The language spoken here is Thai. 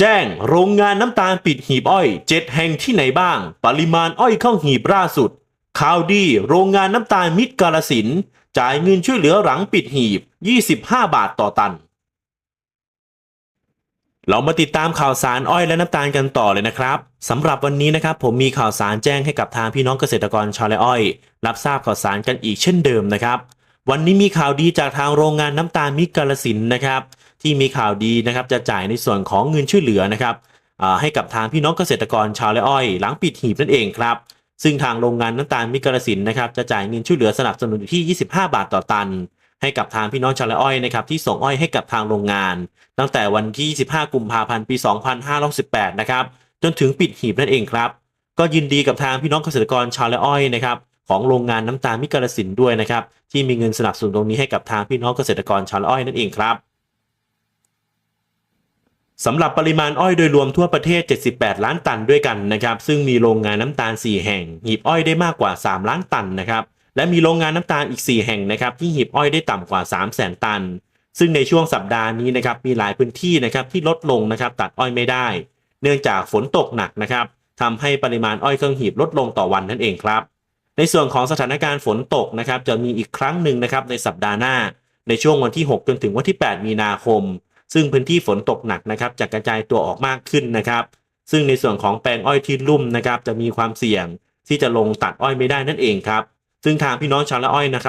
แจ้งโรงงานน้ำตาลปิดหีบอ้อย 7 แห่งที่ไหนบ้าง ปริมาณอ้อยเข้าหีบล่าสุด ข่าวดีโรงงานน้ำตาลมิตรกาลสิน จ่ายเงินช่วยเหลือหลังปิดหีบ 25 บาทต่อตัน เรามาติดตามข่าวสารอ้อยและน้ำตาลกันต่อเลยนะครับสำหรับวันนี้นะครับ ผมมีข่าวสารแจ้งให้กับทางพี่น้องเกษตรกรชาวไร่อ้อย รับทราบข่าวสารกันอีกเช่นเดิมนะครับ วันนี้มีข่าวดีจากทางโรงงานน้ำตาลมิตรกาลสินนะครับ ที่มีข่าวดีนะครับจะจ่ายในส่วนของเงินช่วยเหลือนะครับให้กับทางพี่น้องเกษตรกรชาวไร่อ้อย หลังปิดหีบนั่นเองครับ ซึ่งทางโรงงานน้ำตาลมิตรกาลสินนะครับจะจ่ายเงินช่วยเหลือสนับสนุนอยู่ที่ 25 บาทต่อตัน ให้กับทางพี่น้องชาวไร่อ้อยนะครับที่ส่งอ้อยให้กับทางโรงงาน ตั้งแต่วันที่ 25 กุมภาพันธ์ปี 2518 นะครับจนถึงปิดหีบนั่นเองครับ ก็ยินดีกับทางพี่น้องเกษตรกรชาวไร่อ้อยนะครับ ของโรงงานน้ำตาลมิตรกาลสินด้วยนะครับ ที่มีเงินสนับสนุนตรงนี้ให้กับทางพี่น้องเกษตรกรชาวอ้อยนั่นเองครับสำหรับปริมาณอ้อยโดยรวมทั่วประเทศ 78 ล้านตันด้วยกันนะครับ ซึ่งมีโรงงานน้ำตาล 4 แห่ง หีบอ้อยได้มากกว่า 3 ล้านตันนะครับ และมีโรงงานน้ำตาลอีก 4 แห่งนะครับ ที่หีบอ้อยได้ต่ำกว่า 3 0 0แสนตัน ซึ่งในช่วงสัปดาห์นี้นะครับมีหลายพื้นที่นะครับที่ลดลงนะครับตัดอ้อยไม่ได้ เนื่องจากฝนตกหนักนะครับทำให้ปริมาณอ้อยเครื่องหีบลดลงต่อวันนั่นเองครับ ในส่วนของสถานการณ์ฝนตกนะครับจะมีอีกครั้งหนึ่งนะครับในสัปดาห์หน้า ในช่วงวันที่ 6 จนถึงวันที่ 8 มีนาคม ซึ่งพื้นที่ฝนตกหนักนะครับจะกระจายตัวออกมากขึ้นนะครับ ซึ่งในส่วนของแปลงอ้อยที่ลุ่มนะครับจะมีความเสี่ยงที่จะลงตัดอ้อยไม่ได้นั่นเองครับซึ่งทางพี่น้องชาวละอ้อยนะครับ